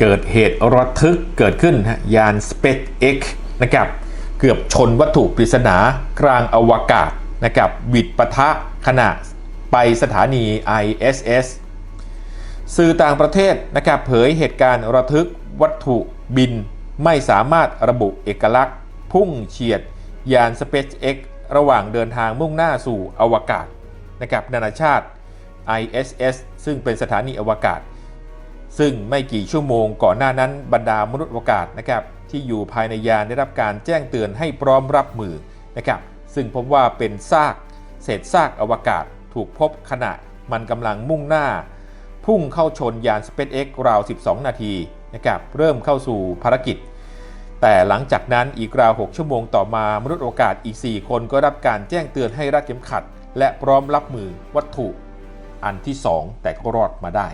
เกิดเหตุระทึกเกิดขึ้นยาน SpaceX นะครับเกือบชนวัตถุปริศนากลางอวกาศนะครับบิดปะทะขณะไปสถานี ISS สื่อต่างประเทศนะครับเผยเหตุการณ์ระทึกวัตถุบินไม่สามารถระบุเอกลักษณ์ พุ่งเฉียด ยาน SpaceX ระหว่างเดินทางมุ่งหน้าสู่อวกาศนะครับนานาชาติ ISS ซึ่งเป็นสถานีอวกาศ ซึ่งไม่กี่ชั่วโมงก่อนหน้านั้นบรรดามนุษย์อวกาศนะครับที่อยู่ภายในยานได้รับการแจ้งเตือนให้พร้อมรับมือนะครับซึ่งพบว่าเป็นซาก เศษซากอวกาศถูกพบขณะมันกำลังมุ่งหน้า พุ่งเข้าชนยาน SpaceX ราว 12 นาทีนะครับเริ่มเข้าสู่ภารกิจ แต่หลังจากนั้นอีกราว 6 ชั่วโมงต่อมามนุษย์อวกาศอีก 4 คนก็รับการแจ้งเตือนให้รัดเข็มขัด และพร้อมรับมือวัตถุอันที่ 2 แต่ก็รอดมาได้